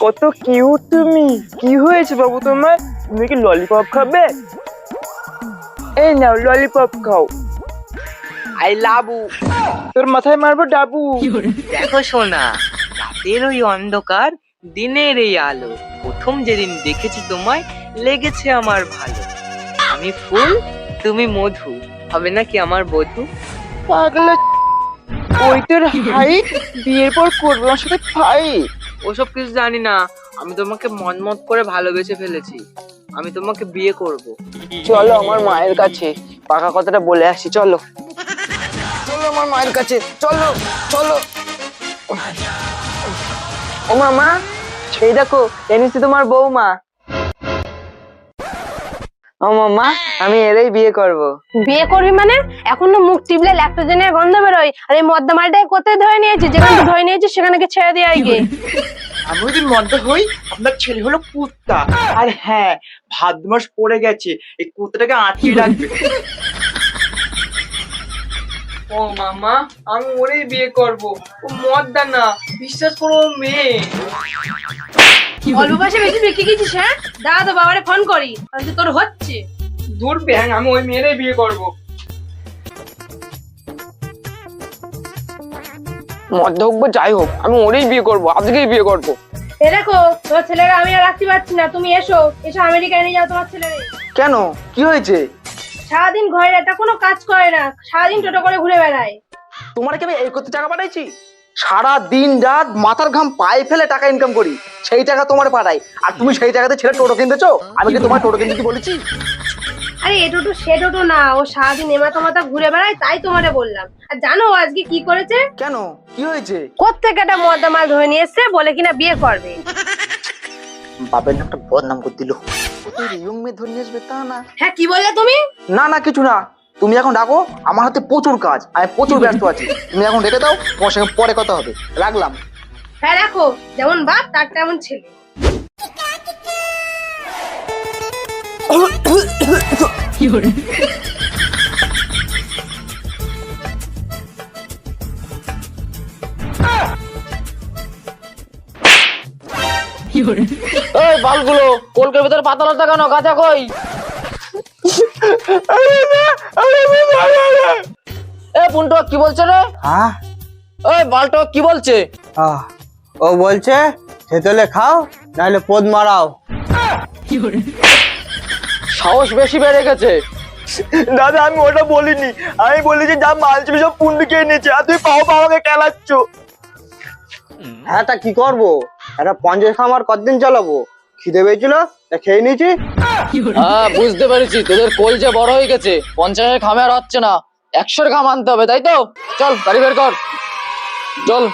কত কিউট তুমি। কি হয়েছে বাবু তোমার? তুমি কি ললিপপ খাবে? এই নাও ললিপপ খাও। আই লাবু তোর মাথায় মারবো ডাবু। দেখো সোনা রাতের ওই অন্ধকার দিনের এই আলো। প্রথম যেদিন দেখেছি তোমায় লেগেছে আমার ভালো। আমি ফুল তুমি মধু। হবে নাকি আমার বধু? পাগলা ওই তোর হাইট বিয়ের পর করব আমার সাথে ফাইট ওসব কিছু জানি না। আমি তোমাকে মনমত করে ভালোবেসে ফেলেছি। আমি তোমাকে বিয়ে করব। চলো আমার মায়ের কাছে পাকা কথাটা বলে আসি চলো। চলো আমার মায়ের কাছে চলো চলো। ও মামা সেই দেখো এনেছি তোমার বৌমা। ও মামা আমি এরই বিয়ে করব। বিয়ে করবি মানে? এখন এখনও মুখ টিপলে ল্যাকটোজেনের গন্ধ বেরোয়। আর এই মদ্দমালটাকে কোথায় ধরে নিয়েছি যেখানে ধরে নিয়েছি সেখানে ছেড়ে দিয়ে গিয়ে। আমি যদি মদ্য হই আপনার ছেলে হলো কুত্তা। আর হ্যাঁ ভাদ্র মাস পড়ে গেছে এই কুত্তাটাকে আটকে রাখবে। ও মামা আমি ওরেই বিয়ে করব। ও মদ্দা না বিশ্বাস করো মেয়ে। অল্প বয়সে বেশি বিক্রি গেছিস হ্যাঁ? দাদা তো বাবারে ফোন করি তাহলে তোর হচ্ছে। দূর ব্যাং আমি ওই মেয়েরই বিয়ে করব। মদ্য হোক বা যাই হোক আমি ওরই বিয়ে করব আজকেই বিয়ে করব। এ দেখো তোমার ছেলেরা আমি আর রাখতে পারছি না তুমি এসো এসো আমেরিকায় নিয়ে যাও তোমার কেন? কি হয়েছে? সারাদিন ঘরের একটা কোনো কাজ করে না সারাদিন টোটো করে ঘুরে বেড়ায়। তোমার কি আমি এই করতে টাকা পাঠাইছি? সারা দিন রাত মাথার ঘাম পায়ে ফেলে টাকা ইনকাম করি সেই টাকা তোমার পাঠাই আর তুমি সেই টাকাতে ছেলে টোটো কিনতেছো? আমি কি তোমার টোটো কিনতে কি বলেছি? আরে এ টোটো সে টোটো না ও সারাদিন এমাথা মাথা ঘুরে বেড়ায় তাই তোমারে বললাম। আর জানো ও আজকে কি করেছে? কেন? কি হয়েছে? কোথেকে একটা মদ্দা মাল ধরে নিয়ে এসছে বলে কিনা বিয়ে করবে। বাপের নামটা বদনাম করে দিল। ও তো ইয়ং মেয়ে ধরে নিয়ে আসবে তা না। হ্যাঁ কি বললে তুমি? না না কিছু না। তুমি এখন ডাকো আমার হাতে প্রচুর কাজ আমি প্রচুর ব্যস্ত আছি। তুমি এখন ডেকে দাও তোমার সঙ্গে পরে কথা হবে। রাখলাম। হ্যাঁ রাখো। যেমন বাপ তার তেমন ছেলে। এই বালগুলো কলকের ভিতরে পাতা লতা কেন? কাঁচা কই? এ পুন্টো কি বলছে রে? হ্যাঁ? ওই বালটো কি বলছে? আহ, ও বলছে তেতলে খাও নাহলে পদ মারাও। সাহস বেশি বেড়ে গেছে। দাদা আমি ওটা বলিনি। আমি বলেছি যা মাল ছিল সব পুন্ডু খেয়ে নিয়েছে। আর তুই পাও পাওয়াকে খেলাচ্ছ হ্যাঁ তা কি করব? একটা পঞ্চাশ খামার কতদিন চালাবো? খিদে পেয়েছিল তা খেয়ে নিয়েছি। হ্যাঁ বুঝতে পেরেছি। তোদের কোল যে বড় হয়ে গেছে পঞ্চাশের খামে আর হচ্ছে না। একশোর খাম আনতে হবে তাই তো? চল গাড়ি বের কর। চল।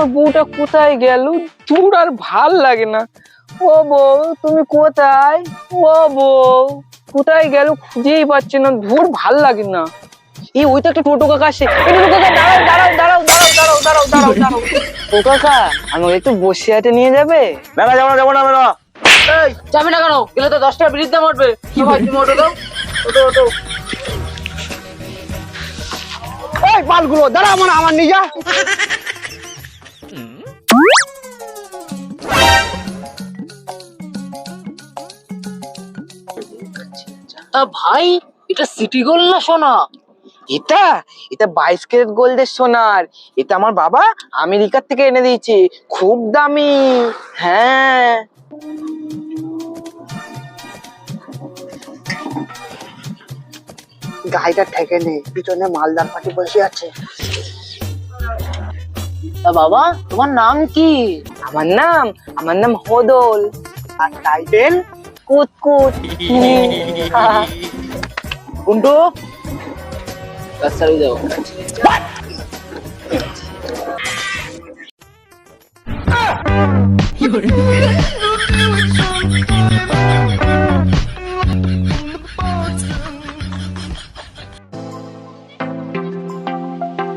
তোমার বউটা কোথায় গেল? দূর আর ভালো লাগে না। ও বউ তুমি কোথায়? ও বউ কোথায় গেল খুঁজেই পাচ্ছি না ধুর ভালো লাগে না। এই ওই তো একটা টোটো কাকা আসে। এই দাঁড়াও দাঁড়াও দাঁড়াও দাঁড়াও দাঁড়াও দাঁড়াও দাঁড়াও দাঁড়াও। ও কাকা আমাকে একটু বসে হাটে নিয়ে যাবে? না না যাব না যাব না এই যাবি না কেন? গেলে তো দশ টাকা দাম উঠবে। কি ভাই তুমি ওটো দাও। ওটো ওটো। এই পালগুলো দাঁড়া আমার আমার নিয়ে তা ভাই এটা সিটি গোল না সোনা? এটা এটা বাইশ ক্যারেট গোল্ডের সোনার। এটা আমার বাবা আমেরিকার থেকে এনে দিয়েছে। খুব দামি। হ্যাঁ। গাড়িটা ঠেকে নেই পিছনে মালদার পাটি বসে আছে। তা বাবা তোমার নাম কি? আমার নাম আমার নাম হদল। আর টাইটেল কুত কুত কুন্টু কি দাও